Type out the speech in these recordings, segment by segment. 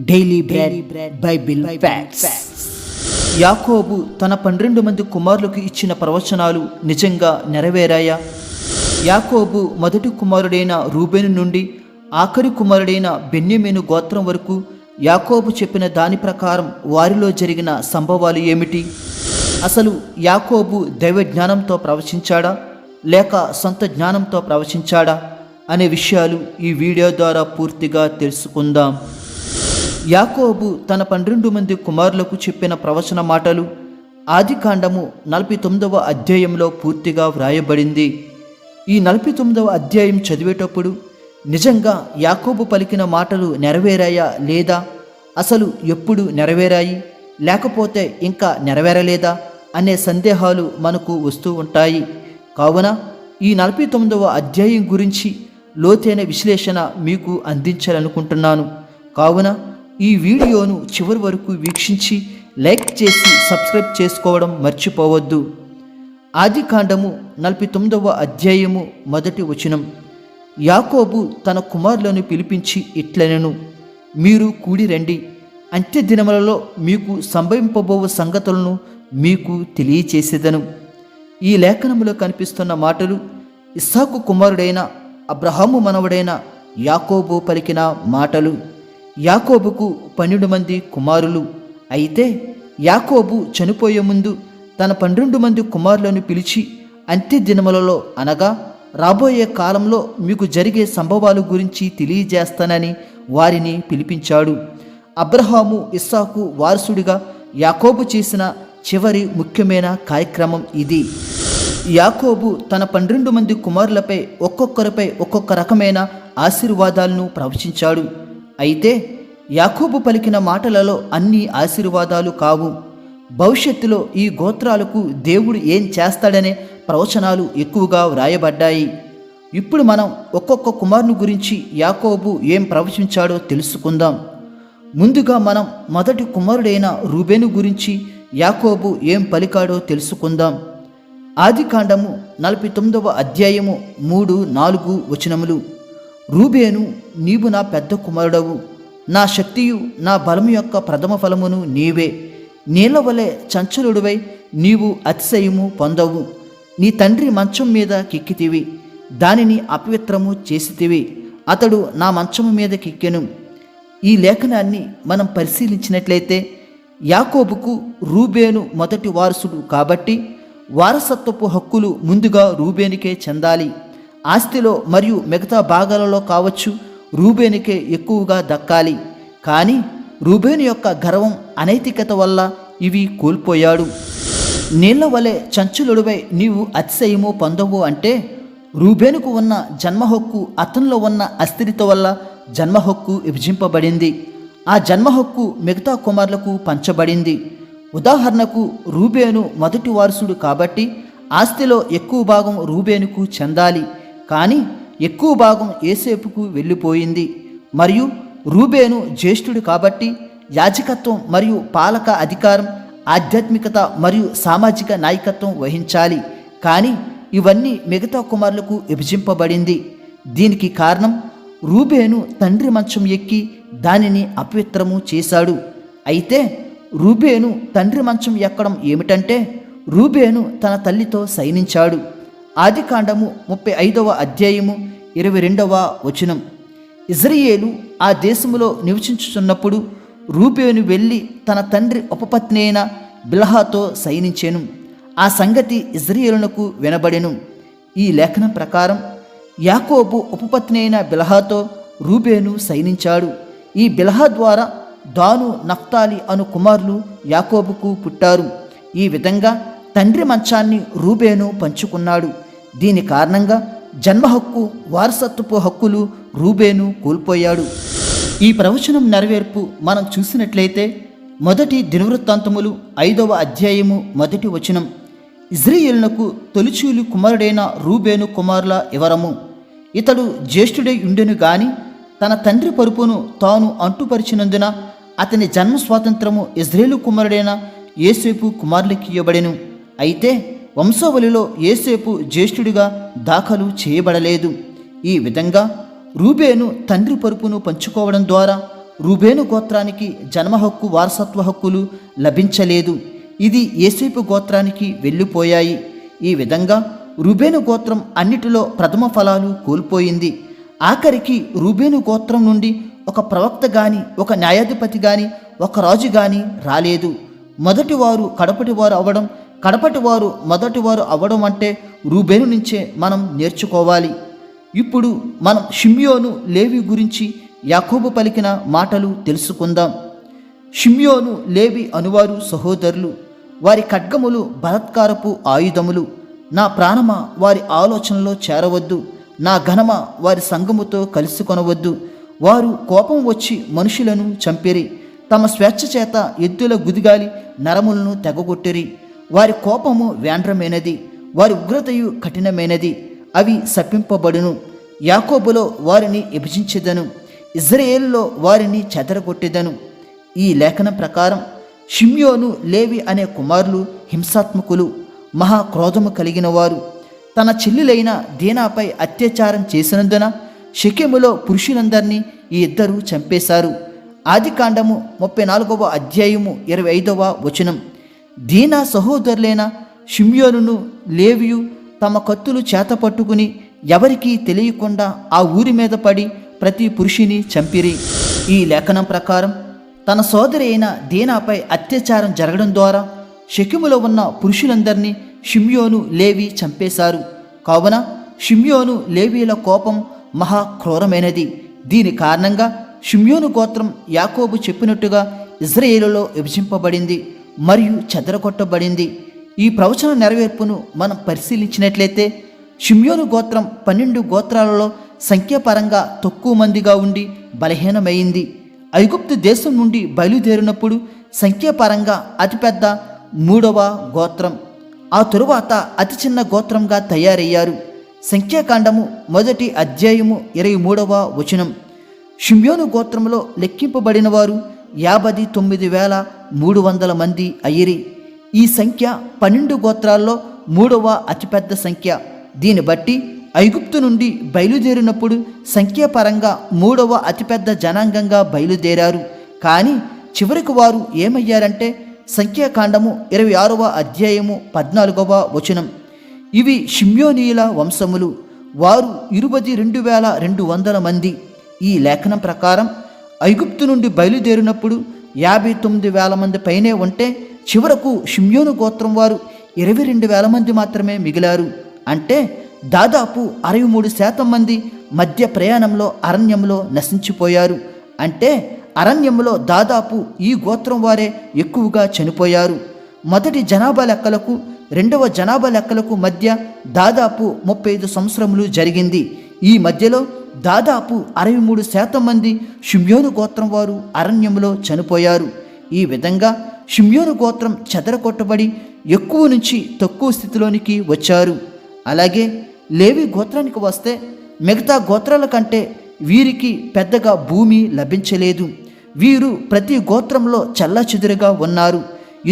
Daily bread Bible facts యాకోబు తన పన్నెండు మంది కుమారులకు ఇచ్చిన ప్రవచనాలు నిజంగా నెరవేరాయా? యాకోబు మొదటి కుమారుడైన రూబేను నుండి ఆఖరి కుమారుడైన బెన్యమీను గోత్రం వరకు యాకోబు చెప్పిన దాని ప్రకారం వారిలో జరిగిన సంభవాలు ఏమిటి? అసలు యాకోబు దైవ జ్ఞానంతో ప్రవచించాడా? లేక సొంత జ్ఞానంతో ప్రవచించాడా? అనే విషయాలు ఈ వీడియో ద్వారా పూర్తిగా తెలుసుకుందాం. యాకోబు తన పన్నెండు మంది కుమారులకు చెప్పిన ప్రవచన మాటలు ఆదికాండము నలభై తొమ్మిదవ అధ్యాయంలో పూర్తిగా వ్రాయబడింది. ఈ నలభై తొమ్మిదవ అధ్యాయం చదివేటప్పుడు నిజంగా యాకోబు పలికిన మాటలు నెరవేరాయా లేదా? అసలు ఎప్పుడు నెరవేరాయి? లేకపోతే ఇంకా నెరవేరలేదా? అనే సందేహాలు మనకు వస్తూ ఉంటాయి. కావున ఈ నలభై తొమ్మిదవ అధ్యాయం గురించి లోతైన విశ్లేషణ మీకు అందించాలనుకుంటున్నాను. కావున ఈ వీడియోను చివరి వరకు వీక్షించి లైక్ చేసి సబ్స్క్రైబ్ చేసుకోవడం మర్చిపోవద్దు. ఆది కాండము నలభై తొమ్మిదవ అధ్యాయము మొదటి వచనం. యాకోబు తన కుమారులను పిలిపించి ఇట్లనెను మీరు కూడి రండి. అంత్య దినములలో మీకు సంభవింపబో సంగతులను మీకు తెలియచేసేదను. ఈ లేఖనములో కనిపిస్తున్న మాటలు ఇస్సాకు కుమారుడైన అబ్రహాము మనవడైన యాకోబు పలికిన మాటలు. యాకోబుకు పన్నెండు మంది కుమారులు. అయితే యాకోబు చనిపోయే ముందు తన పన్నెండు మంది కుమారులను పిలిచి అంత్య దినములలో అనగా రాబోయే కాలంలో మీకు జరిగే సంభవాల గురించి తెలియజేస్తానని వారిని పిలిపించాడు. అబ్రహాము ఇస్సాకు వారసుడిగా యాకోబు చేసిన చివరి ముఖ్యమైన కార్యక్రమం ఇది. యాకోబు తన పన్నెండు మంది కుమారులపై ఒక్కొక్కరిపై ఒక్కొక్క రకమైన ఆశీర్వాదాలను ప్రవచించాడు. అయితే యాకోబు పలికిన మాటలలో అన్ని ఆశీర్వాదాలు కావు. భవిష్యత్తులో ఈ గోత్రాలకు దేవుడు ఏం చేస్తాడనే ప్రవచనాలు ఎక్కువగా వ్రాయబడ్డాయి. ఇప్పుడు మనం ఒక్కొక్క కుమారుని గురించి యాకోబు ఏం ప్రవచించాడో తెలుసుకుందాం. ముందుగా మనం మొదటి కుమారుడైన రూబేను గురించి యాకోబు ఏం పలికాడో తెలుసుకుందాం. ఆది కాండము నలభై తొమ్మిదవ అధ్యాయము మూడు నాలుగు వచనములు. రూబేను నీవు నా పెద్ద కుమారుడవు. నా శక్తియు నా బలము యొక్క ప్రథమ ఫలమును నీవే. నీల వలె చంచలుడివై నీవు అతిశయము పొందవు. నీ తండ్రి మంచం మీద కిక్కితివి. దానిని అపవిత్రము చేసితివి. అతడు నా మంచము మీద కిక్కెను. ఈ లేఖనాన్ని మనం పరిశీలించినట్లయితే యాకోబుకు రూబేను మొదటి వారసుడు కాబట్టి వారసత్వపు హక్కులు ముందుగా రూబేనికే చెందాలి. ఆస్తిలో మరియు మిగతా భాగాలలో కావచ్చు రూబేనికే ఎక్కువగా దక్కాలి. కానీ రూబేను యొక్క గర్వం అనైతికత వల్ల ఇవి కోల్పోయాడు. నీళ్ళ వలె చంచులుడివై నీవు అతిశయము పొందవు అంటే రూబేనుకు ఉన్న జన్మ హక్కు అతనిలో ఉన్న అస్థిరత వల్ల జన్మ హక్కు విభజింపబడింది. ఆ జన్మ హక్కు మిగతా కుమారులకు పంచబడింది. ఉదాహరణకు రూబేను మొదటి వారసుడు కాబట్టి ఆస్తిలో ఎక్కువ భాగం రూబేనుకు చెందాలి. కానీ ఎక్కువ భాగం ఏసేపుకు వెళ్ళిపోయింది. మరియు రూబేను జ్యేష్ఠుడు కాబట్టి యాజకత్వం మరియు పాలక అధికారం ఆధ్యాత్మికత మరియు సామాజిక నాయకత్వం వహించాలి. కానీ ఇవన్నీ మిగతా కుమారులకు విభజింపబడింది. దీనికి కారణం రూబేను తండ్రి మంచం ఎక్కి దానిని అపవిత్రము చేశాడు. అయితే రూబేను తండ్రి మంచం ఎక్కడం ఏమిటంటే రూబేను తన తల్లితో సైనించాడు. ఆది కాండము ముప్పై ఐదవ అధ్యాయము ఇరవై రెండవ వచనం. ఇజ్రాయేలు ఆ దేశములో నివసించుచున్నప్పుడు రూపేను వెళ్ళి తన తండ్రి ఉపపత్ని అయిన బిల్హాతో సైనించాను. ఆ సంగతి ఇజ్రాయేలునకు వినబడెను. ఈ లేఖనం ప్రకారం యాకోబు ఉపపత్ని అయిన బిల్హాతో రూబేను సైనించాడు. ఈ బిల్హా ద్వారా దాను నఫ్తాలి అను కుమారులు యాకోబుకు పుట్టారు. ఈ విధంగా తండ్రి మంచాన్ని రూబేను పంచుకున్నాడు. దీని కారణంగా జన్మ హక్కు వారసత్వపు హక్కులు రూబేను కోల్పోయాడు. ఈ ప్రవచనం నెరవేర్పు మనం చూసినట్లయితే మొదటి దినవృత్తాంతములు ఐదవ అధ్యాయము మొదటి వచనం. ఇజ్రాయేలునకు తొలిచూలు కుమారుడైన రూబేను కుమారుల ఇవరము ఇతడు జ్యేష్ఠుడై ఉండెను గాని తన తండ్రి పరుపును తాను అంటుపరిచినందున అతని జన్మ స్వాతంత్రము ఇజ్రాయేలు కుమారుడైన ఏసేపు కుమారులకి ఇవ్వబడెను అయితే వంశావళిలో ఏసేపు జ్యేష్ఠుడిగా దాఖలు చేయబడలేదు. ఈ విధంగా రూబేను తండ్రి పరుపును పంచుకోవడం ద్వారా రూబేను గోత్రానికి జన్మ హక్కు వారసత్వ హక్కులు లభించలేదు. ఇది ఏసేపు గోత్రానికి వెళ్ళిపోయాయి. ఈ విధంగా రూబేను గోత్రం అన్నిటిలో ప్రథమ ఫలాలు కోల్పోయింది. ఆఖరికి రూబేను గోత్రం నుండి ఒక ప్రవక్త గాని ఒక న్యాయాధిపతి గాని ఒక రాజు గాని రాలేదు. మొదటి వారు కడపటి వారు అవ్వడం కడపటివారు మొదటివారు అవ్వడం అంటే రూబేను నుంచే మనం నేర్చుకోవాలి. ఇప్పుడు మనం షిమ్యోను లేవి గురించి యాకోబు పలికిన మాటలు తెలుసుకుందాం. షిమ్యోను లేవి అనువారు సహోదరులు. వారి ఖడ్గములు బలత్కారపు ఆయుధములు. నా ప్రాణమ వారి ఆలోచనలో చేరవద్దు. నా ఘనమ వారి సంగముతో కలిసి కొనవద్దు. వారు కోపం వచ్చి మనుషులను చంపిరి. తమ స్వేచ్ఛ చేత ఎద్దుల గుదిగాలి నరములను తెగగొట్టిరి. వారి కోపము వేండ్రమైనది వారి ఉగ్రతయు కఠినమైనది అవి సప్పింపబడును యాకోబులో వారిని విభజించెదను ఇజ్రాయేల్లో వారిని చెదరగొట్టెదను. ఈ లేఖనం ప్రకారం షిమ్యోను లేవి అనే కుమారులు హింసాత్మకులు మహా క్రోధము కలిగిన వారు తన చెల్లులైన దీనాపై అత్యాచారం చేసినందున షకెములో పురుషులందరినీ ఈ ఇద్దరు చంపేశారు. ఆదికాండము ముప్పై నాలుగవ అధ్యాయము ఇరవై ఐదవ వచనం. దీనా సహోదరులైన షిమ్యోనును లేవియు తమ కత్తులు చేత పట్టుకుని ఎవరికీ తెలియకుండా ఆ ఊరి మీద పడి ప్రతి పురుషుని చంపిరి. ఈ లేఖనం ప్రకారం తన సోదరి అయిన దీనాపై అత్యాచారం జరగడం ద్వారా శకిములో ఉన్న పురుషులందరినీ షిమ్యోను లేవి చంపేశారు. కావున షిమ్యోను లేవీల కోపం మహా క్రూరమైనది. దీని కారణంగా షిమ్యోను గోత్రం యాకోబు చెప్పినట్టుగా ఇజ్రాయేలులో విభజింపబడింది. మరియు చెదరగొట్టబడింది. ఈ ప్రవచన నెరవేర్పును మనం పరిశీలించినట్లయితే షిమ్యోను గోత్రం పన్నెండు గోత్రాలలో సంఖ్యాపరంగా తక్కువ మందిగా ఉండి బలహీనమైంది. ఐగుప్తు దేశం నుండి బయలుదేరినప్పుడు సంఖ్యాపరంగా అతిపెద్ద మూడవ గోత్రం. ఆ తరువాత అతి చిన్న గోత్రంగా తయారయ్యారు. సంఖ్యాకాండము మొదటి అధ్యాయము ఇరవై మూడవ వచనం. షిమ్యోను గోత్రంలో లెక్కింపబడిన వారు యాభై తొమ్మిది వేల మూడు వందల మంది అయ్యిరి. ఈ సంఖ్య పన్నెండు గోత్రాల్లో మూడవ అతిపెద్ద సంఖ్య. దీన్ని బట్టి ఐగుప్తు నుండి బయలుదేరినప్పుడు సంఖ్యాపరంగా మూడవ అతిపెద్ద జనాంగంగా బయలుదేరారు. కానీ చివరికి వారు ఏమయ్యారంటే సంఖ్యాకాండము ఇరవై ఆరవ అధ్యాయము పద్నాలుగవ వచనం. ఇవి షిమ్యోనీయుల వంశములు. వారు ఇరువది రెండు వేల రెండు వందల మంది. ఈ లేఖనం ప్రకారం ఐగుప్తు నుండి బయలుదేరినప్పుడు యాభై తొమ్మిది వేల మంది పైనే ఉంటే చివరకు షిమ్యోను గోత్రం వారు ఇరవై రెండు వేల మంది మాత్రమే మిగిలారు. అంటే దాదాపు అరవై మూడు శాతం మంది మధ్య ప్రయాణంలో అరణ్యంలో నశించిపోయారు. అంటే అరణ్యంలో దాదాపు ఈ గోత్రం వారే ఎక్కువగా చనిపోయారు. మొదటి జనాభా లెక్కలకు రెండవ జనాభా లెక్కలకు మధ్య దాదాపు ముప్పై ఐదు సంవత్సరములు జరిగింది. ఈ మధ్యలో దాదాపు అరవై మూడు శాతం మంది షిమ్యోను గోత్రం వారు అరణ్యంలో చనిపోయారు. ఈ విధంగా షిమ్యోను గోత్రం చెదరగొట్టబడి ఎక్కువ నుంచి తక్కువ స్థితిలోనికి వచ్చారు. అలాగే లేవి గోత్రానికి వస్తే మిగతా గోత్రాల కంటే వీరికి పెద్దగా భూమి లభించలేదు. వీరు ప్రతి గోత్రంలో చల్లాచెదురుగా ఉన్నారు.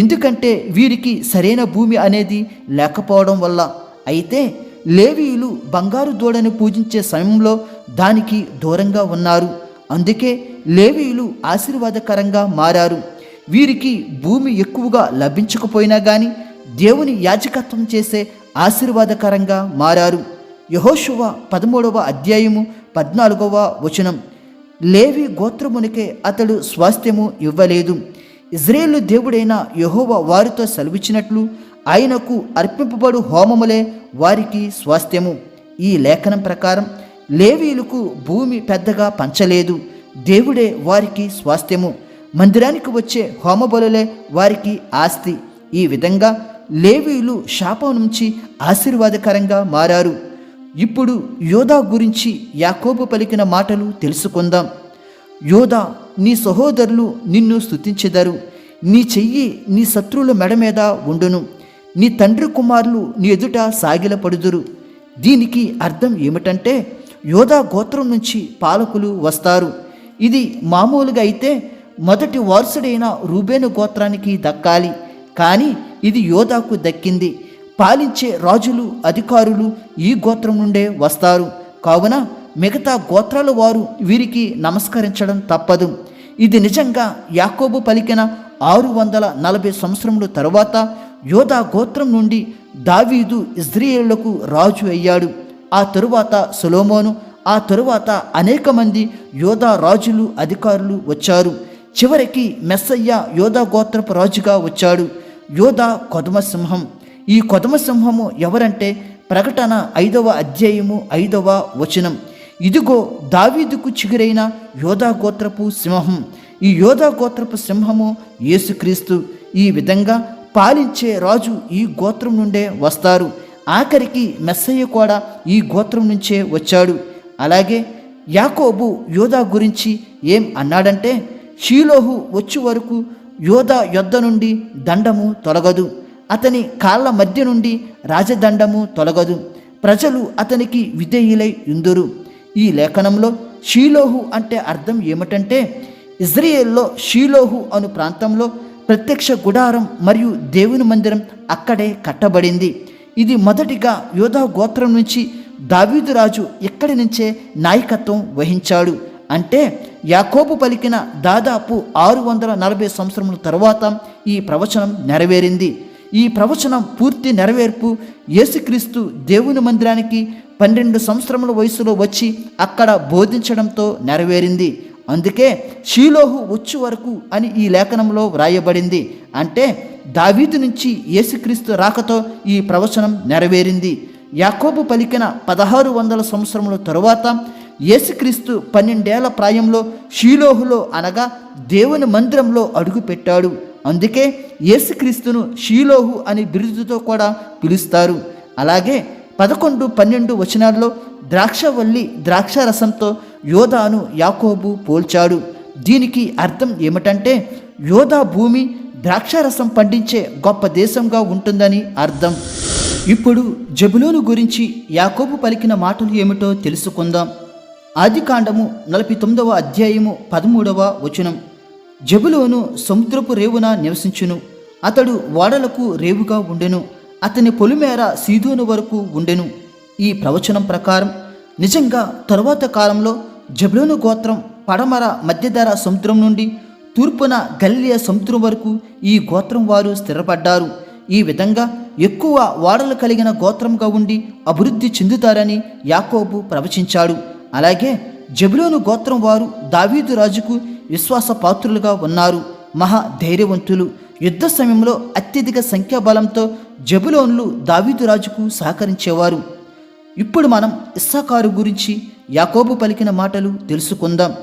ఎందుకంటే వీరికి సరైన భూమి అనేది లేకపోవడం వల్ల. అయితే లేవీయులు బంగారు దూడని పూజించే సమయంలో దానికి దూరంగా ఉన్నారు. అందుకే లేవీయులు ఆశీర్వాదకరంగా మారారు. వీరికి భూమి ఎక్కువగా లభించకపోయినా కానీ దేవుని యాజకత్వం చేసే ఆశీర్వాదకరంగా మారారు. యహోశువ పదమూడవ అధ్యాయము పద్నాలుగవ వచనం. లేవి గోత్రమునికే అతడు స్వాస్థ్యము ఇవ్వలేదు. ఇజ్రాయేలు దేవుడైన యహోవ వారితో సెలవిచ్చినట్లు ఆయనకు అర్పింపబడు హోమములే వారికి స్వాస్థ్యము. ఈ లేఖనం ప్రకారం లేవీలకు భూమి పెద్దగా పంచలేదు. దేవుడే వారికి స్వాస్థ్యము. మందిరానికి వచ్చే హోమబలులే వారికి ఆస్తి. ఈ విధంగా లేవీలు శాపం నుంచి ఆశీర్వాదకరంగా మారారు. ఇప్పుడు యోధా గురించి యాకోబు పలికిన మాటలు తెలుసుకుందాం. యోధా నీ సహోదరులు నిన్ను స్థుతించెదరు నీ చెయ్యి నీ శత్రువుల మెడ మీద ఉండును. నీ తండ్రి కుమారులు నీ ఎదుట సాగిలపడుదురు. దీనికి అర్థం ఏమిటంటే యోధా గోత్రం నుంచి పాలకులు వస్తారు. ఇది మామూలుగా అయితే మొదటి వారసుడైన రూబేను గోత్రానికి దక్కాలి. కానీ ఇది యోధాకు దక్కింది. పాలించే రాజులు అధికారులు ఈ గోత్రం నుండే వస్తారు. కావున మిగతా గోత్రాల వారు వీరికి నమస్కరించడం తప్పదు. ఇది నిజంగా యాకోబు పలికిన ఆరు వందల నలభై సంవత్సరముల తరువాత యోధా గోత్రం నుండి దావీదు ఇజ్రాయేళ్ళకు రాజు అయ్యాడు. ఆ తరువాత సొలోమోను ఆ తరువాత అనేక మంది యోధా రాజులు అధికారులు వచ్చారు. చివరికి మెస్సయ్య యోధా గోత్రపు రాజుగా వచ్చాడు. యోధా కొదమసింహం. ఈ కొదమసింహము ఎవరంటే ప్రకటన ఐదవ అధ్యాయము ఐదవ వచనం. ఇదిగో దావీదుకు చిగురైన యోధా గోత్రపు సింహం. ఈ యోధా గోత్రపు సింహము యేసుక్రీస్తు. ఈ విధంగా పాలించే రాజు ఈ గోత్రం నుండే వస్తారు. ఆఖరికి మెస్సయ్య కూడా ఈ గోత్రం నుంచే వచ్చాడు. అలాగే యాకోబు యోధా గురించి ఏం అన్నాడంటే షీలోహు వచ్చే వరకు యోధా యొద్ద నుండి దండము తొలగదు. అతని కాళ్ళ మధ్య నుండి రాజదండము తొలగదు. ప్రజలు అతనికి విధేయులై ఉందురు. ఈ లేఖనంలో షీలోహు అంటే అర్థం ఏమిటంటే ఇజ్రాయేల్లో షీలోహు అను ప్రాంతంలో ప్రత్యక్ష గుడారం మరియు దేవుని మందిరం అక్కడే కట్టబడింది. ఇది మొదటిగా యోధా గోత్రం నుంచి దావీదు రాజు ఇక్కడి నుంచే నాయకత్వం వహించాడు. అంటే యాకోబు పలికిన దాదాపు ఆరు వందల నలభై సంవత్సరముల తరువాత ఈ ప్రవచనం నెరవేరింది. ఈ ప్రవచనం పూర్తి నెరవేర్పు యేసుక్రీస్తు దేవుని మందిరానికి పన్నెండు సంవత్సరముల వయసులో వచ్చి అక్కడ బోధించడంతో నెరవేరింది. అందుకే షీలోహు వచ్చు వరకు అని ఈ లేఖనంలో వ్రాయబడింది. అంటే దావీదు నుంచి యేసుక్రీస్తు రాకతో ఈ ప్రవచనం నెరవేరింది. యాకోబు పలికిన పదహారు వందల సంవత్సరముల తరువాత యేసుక్రీస్తు పన్నెండేళ్ళ ప్రాయంలో షీలోహులో అనగా దేవుని మందిరంలో అడుగుపెట్టాడు. అందుకే యేసుక్రీస్తును షీలోహు అని బిరుదుతో కూడా పిలుస్తారు. అలాగే పదకొండు పన్నెండు వచనాల్లో ద్రాక్షవల్లి ద్రాక్షారసంతో యోధాను యాకోబు పోల్చాడు. దీనికి అర్థం ఏమిటంటే యోధా భూమి ద్రాక్షారసం పండించే గొప్ప దేశంగా ఉంటుందని అర్థం. ఇప్పుడు జబులోను గురించి యాకోబు పలికిన మాటలు ఏమిటో తెలుసుకుందాం. ఆదికాండము నలభై తొమ్మిదవ అధ్యాయము పదమూడవ వచనం. జబులోను సముద్రపు రేవున నివసించును. అతడు ఓడలకు రేవుగా ఉండెను. అతని పొలిమేర సీదోను వరకు ఉండెను. ఈ ప్రవచనం ప్రకారం నిజంగా తరువాత కాలంలో జబులోను గోత్రం పడమర మధ్యధర సముద్రం నుండి తూర్పున గల్లియ సముద్రం వరకు ఈ గోత్రం వారు స్థిరపడ్డారు. ఈ విధంగా ఎక్కువ ఓడలు కలిగిన గోత్రంగా ఉండి అభివృద్ధి చెందుతారని యాకోబు ప్రవచించాడు. అలాగే జబులోను గోత్రం వారు దావీదు రాజుకు విశ్వాస పాత్రులుగా ఉన్నారు. మహా ధైర్యవంతులు. యుద్ధ సమయంలో అత్యధిక సంఖ్యాబలంతో జబులోన్లు దావీదు రాజుకు సహకరించేవారు. ఇప్పుడు మనం ఇస్సాకారు గురించి యాకోబు పలికిన మాటలు తెలుసుకుందాం.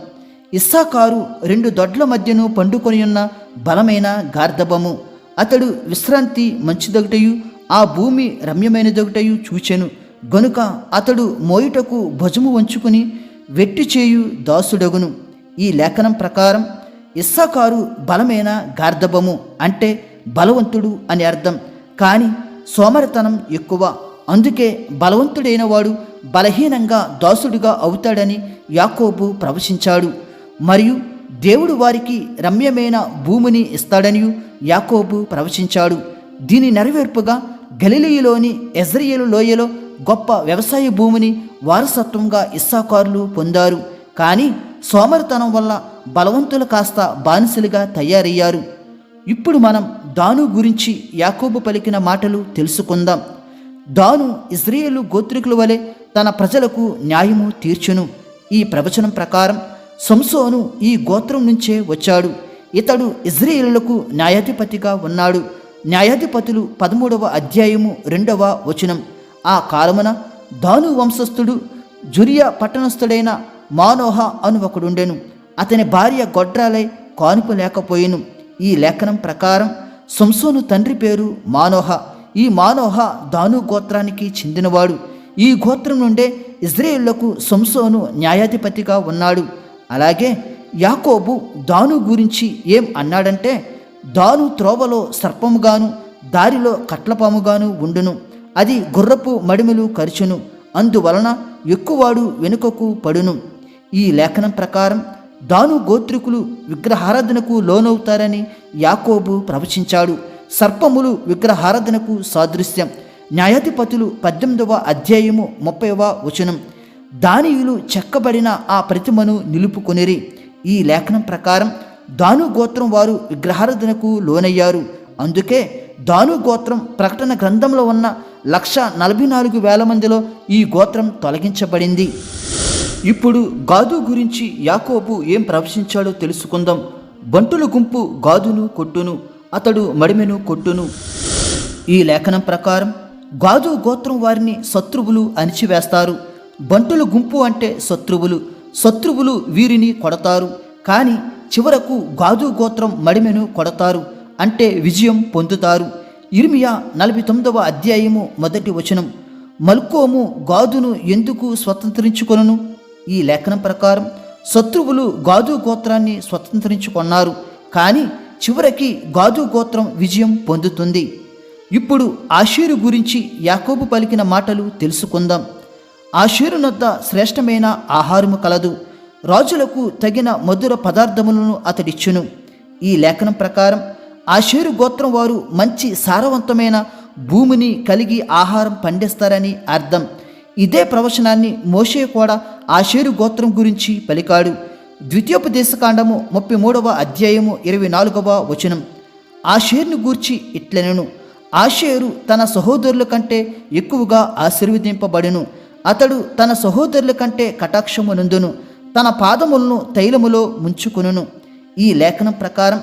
ఇస్సాకారు రెండు దొడ్ల మధ్యను పండుకొని ఉన్న బలమైన గార్ధబము. అతడు విశ్రాంతి మంచిదొకటయు ఆ భూమి రమ్యమైనదొకటయు చూచెను. గనుక అతడు మోయుటకు భుజము వంచుకుని వెట్టి చేయు దాసుడగును. ఈ లేఖనం ప్రకారం ఇస్సాకారు బలమైన గార్ధబము అంటే బలవంతుడు అని అర్థం. కానీ సోమరితనం ఎక్కువ. అందుకే బలవంతుడైన వాడు బలహీనంగా దాసుడిగా అవుతాడని యాకోబు ప్రవచించాడు. మరియు దేవుడు వారికి రమ్యమైన భూమిని ఇస్తాడని యాకోబు ప్రవచించాడు. దీని నెరవేర్పుగా గలిలీలోని ఎజ్రయేలు లోయలో గొప్ప వ్యవసాయ భూమిని వారసత్వంగా ఇస్సాకారులు పొందారు. కానీ సోమరితనం వల్ల బలవంతులు కాస్త బానిసలుగా తయారయ్యారు. ఇప్పుడు మనం దాను గురించి యాకోబు పలికిన మాటలు తెలుసుకుందాం. దాను ఇజ్రాయేలు గోత్రికుల వలె తన ప్రజలకు న్యాయము తీర్చును. ఈ ప్రవచనం ప్రకారం సంసోను ఈ గోత్రం నుంచే వచ్చాడు. ఇతడు ఇజ్రాయేలులకు న్యాయాధిపతిగా ఉన్నాడు. న్యాయాధిపతులు పదమూడవ అధ్యాయము రెండవ వచనం. ఆ కాలమున దాను వంశస్థుడు జురియా పట్టణస్థుడైన మానోహ అను ఒకడుండెను. అతని భార్య గొడ్రాలై కానుపు లేకపోయెను. ఈ లేఖనం ప్రకారం సంసోను తండ్రి పేరు మానోహ. ఈ మానోహ దాను గోత్రానికి చెందినవాడు. ఈ గోత్రం నుండే ఇజ్రాయేళ్ళకు సంసోను న్యాయాధిపతిగా ఉన్నాడు. అలాగే యాకోబు దాను గురించి ఏం అన్నాడంటే దాను త్రోవలో సర్పముగాను దారిలో కట్లపాముగాను ఉండును. అది గుర్రపు మడిమెలు కరుచును. అందువలన ఎక్కువాడు వెనుకకు పడును. ఈ లేఖనం ప్రకారం దాను గోత్రికులు విగ్రహారాధనకు లోనవుతారని యాకోబు ప్రవచించాడు. సర్పములు విగ్రహారాధనకు సాదృశ్యం. న్యాయాధిపతులు పద్దెనిమిదవ అధ్యాయము ముప్పైవ వచనం. దానియులు చెక్కబడిన ఆ ప్రతిమను నిలుపుకొనిరి. ఈ లేఖనం ప్రకారం దాను గోత్రం వారు విగ్రహారాధనకు లోనయ్యారు. అందుకే దాను గోత్రం ప్రకటన గ్రంథంలో ఉన్న లక్ష నలభై నాలుగు వేల మందిలో ఈ గోత్రం తొలగించబడింది. ఇప్పుడు గాదు గురించి యాకోబు ఏం ప్రవచించాడో తెలుసుకుందాం. బంటుల గుంపు గాదును కొట్టును అతడు మడిమెను కొట్టును. ఈ లేఖనం ప్రకారం గాదు గోత్రం వారిని శత్రువులు అణిచివేస్తారు. బంటుల గుంపు అంటే శత్రువులు. శత్రువులు వీరిని కొడతారు. కానీ చివరకు గాదు గోత్రం మడిమెను కొడతారు. అంటే విజయం పొందుతారు. ఇర్మియా నలభై తొమ్మిదవ అధ్యాయము మొదటి వచనం. మల్కోము గాదును ఎందుకు స్వతంత్రించుకొనను? ఈ లేఖనం ప్రకారం శత్రువులు గాదు గోత్రాన్ని స్వతంత్రించుకున్నారు. కానీ చివరికి గాదు గోత్రం విజయం పొందుతుంది. ఇప్పుడు ఆషీరు గురించి యాకోబు పలికిన మాటలు తెలుసుకుందాం. ఆషీరు నొద్ద శ్రేష్టమైన ఆహారము కలదు. రాజులకు తగిన మధుర పదార్థములను అతడిచ్చును. ఈ లేఖనం ప్రకారం ఆషేరు గోత్రం వారు మంచి సారవంతమైన భూమిని కలిగి ఆహారం పండిస్తారని అర్థం. ఇదే ప్రవచనాన్ని మోషే కూడా ఆషేరు గోత్రం గురించి పలికాడు. ద్వితీయోపదేశకాండము ముప్పై మూడవ అధ్యాయము ఇరవై నాలుగవ వచనం. ఆషేరును గూర్చి ఇట్లనెను. ఆషేరు తన సహోదరుల కంటే ఎక్కువగా ఆశీర్వదింపబడును. అతడు తన సహోదరుల కంటే కటాక్షమునందును తన పాదములను తైలములో ముంచుకును ఈ లేఖనం ప్రకారం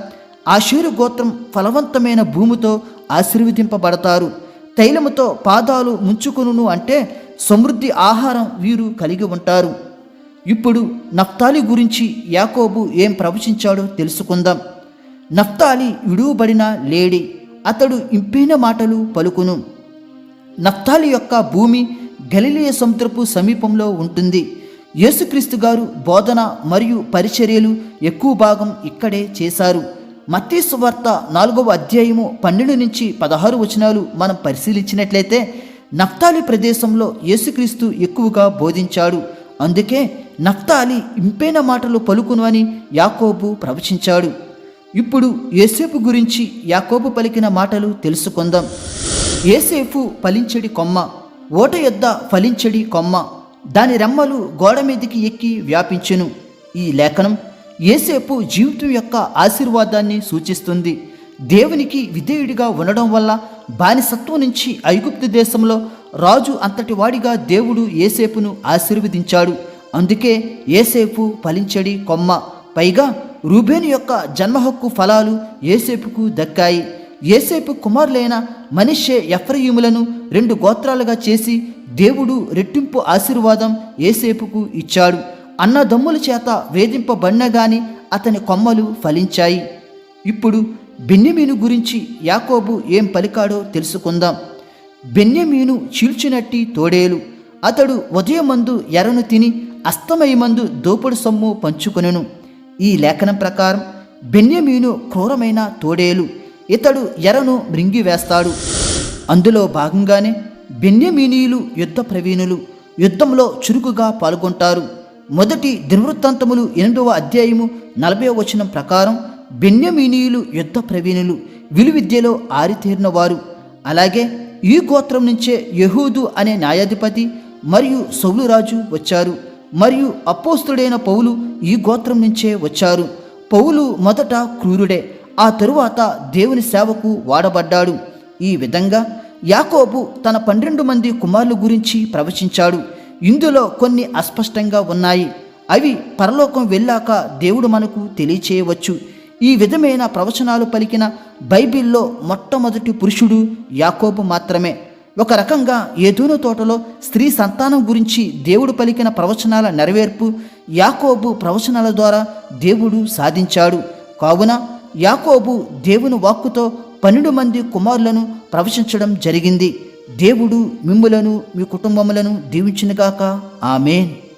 ఆశీరు గోత్రం ఫలవంతమైన భూమితో ఆశీర్వదింపబడతారు. తైలముతో పాదాలు ముంచుకును అంటే సమృద్ధి ఆహారం వీరు కలిగి ఉంటారు. ఇప్పుడు నఫ్తాలి గురించి యాకోబు ఏం ప్రవచించాడో తెలుసుకుందాం. నఫ్తాలి విడువబడిన లేడి అతడు ఇంపైన మాటలు పలుకును. నఫ్తాలి యొక్క భూమి గలిలియ సముద్రపు సమీపంలో ఉంటుంది. యేసుక్రీస్తు గారు బోధన మరియు పరిచర్యలు ఎక్కువ భాగం ఇక్కడే చేశారు. మత్తీసు వార్త నాలుగవ అధ్యాయము పన్నెండు నుంచి పదహారు వచనాలు మనం పరిశీలించినట్లయితే నఫ్తాలి ప్రదేశంలో యేసుక్రీస్తు ఎక్కువగా బోధించాడు. అందుకే నఫ్తాలి ఇంపైన మాటలు పలుకును అని యాకోబు ప్రవచించాడు. ఇప్పుడు ఏసేపు గురించి యాకోబు పలికిన మాటలు తెలుసుకుందాం. ఏసేపు పలించడి కొమ్మ. ఓట యొద్ద ఫలించడి కొమ్మ. దాని రెమ్మలు గోడ మీదికి ఎక్కి వ్యాపించెను. ఈ లేఖనం ఏసేపు జీవితం యొక్క ఆశీర్వాదాన్ని సూచిస్తుంది. దేవునికి విధేయుడిగా ఉండడం వల్ల బానిసత్వం నుంచి ఐగుప్తు దేశంలో రాజు అంతటి వాడిగా దేవుడు ఏసేపును ఆశీర్వదించాడు. అందుకే ఏసేపు ఫలించడి కొమ్మ. పైగా రూబేను యొక్క జన్మ హక్కు ఫలాలు ఏసేపుకు దక్కాయి. ఏసేపు కుమారులైన మనిషే ఎఫ్రయిములను రెండు గోత్రాలుగా చేసి దేవుడు రెట్టింపు ఆశీర్వాదం ఏసేపుకు ఇచ్చాడు. అన్నదమ్ముల చేత వేధింపబడిన గాని అతని కొమ్మలు ఫలించాయి. ఇప్పుడు బెన్యమీను గురించి యాకోబు ఏం పలికాడో తెలుసుకుందాం. బెన్యమీను చీల్చినట్టి తోడేలు. అతడు ఉదయమందు ఎరను తిని అస్తమయమందు దోపుడు సొమ్ము పంచుకొనెను. ఈ లేఖనం ప్రకారం బెన్యమీను క్రూరమైన తోడేలు. ఇతడు ఎరను మృంగివేస్తాడు అందులో భాగంగానే బెన్యమీనీయులు యుద్ధ ప్రవీణులు యుద్ధంలో చురుకుగా పాల్గొంటారు. మొదటి దినవృత్తాంతములు ఎనిమిదవ అధ్యాయము నలభై వచనం ప్రకారం బెన్యమీనీయులు యుద్ధ ప్రవీణులు విలువిద్యలో ఆరితేరిన వారు అలాగే ఈ గోత్రం నుంచే యహూదు అనే న్యాయాధిపతి మరియు సౌలురాజు వచ్చారు. మరియు అపోస్తుడైన పౌలు ఈ గోత్రం నుంచే వచ్చారు. పౌలు మొదట క్రూరుడే ఆ తరువాత దేవుని సేవకు వాడబడ్డాడు. ఈ విధంగా యాకోబు తన పన్నెండు మంది కుమారుల గురించి ప్రవచించాడు. ఇందులో కొన్ని అస్పష్టంగా ఉన్నాయి. అవి పరలోకం వెళ్ళాక దేవుడు మనకు తెలియచేయవచ్చు. ఈ విధమైన ప్రవచనాలు పలికిన బైబిల్లో మొట్టమొదటి పురుషుడు యాకోబు మాత్రమే. ఒక రకంగా ఏదూను తోటలో స్త్రీ సంతానం గురించి దేవుడు పలికిన ప్రవచనాల నెరవేర్పు యాకోబు ప్రవచనాల ద్వారా దేవుడు సాధించాడు. కావున యాకోబు దేవుని వాక్కుతో పన్నెండు మంది కుమారులను ప్రవశించడం జరిగింది. దేవుడు మిమ్ములను మీ కుటుంబములను దీవించినగాక. ఆమెన్.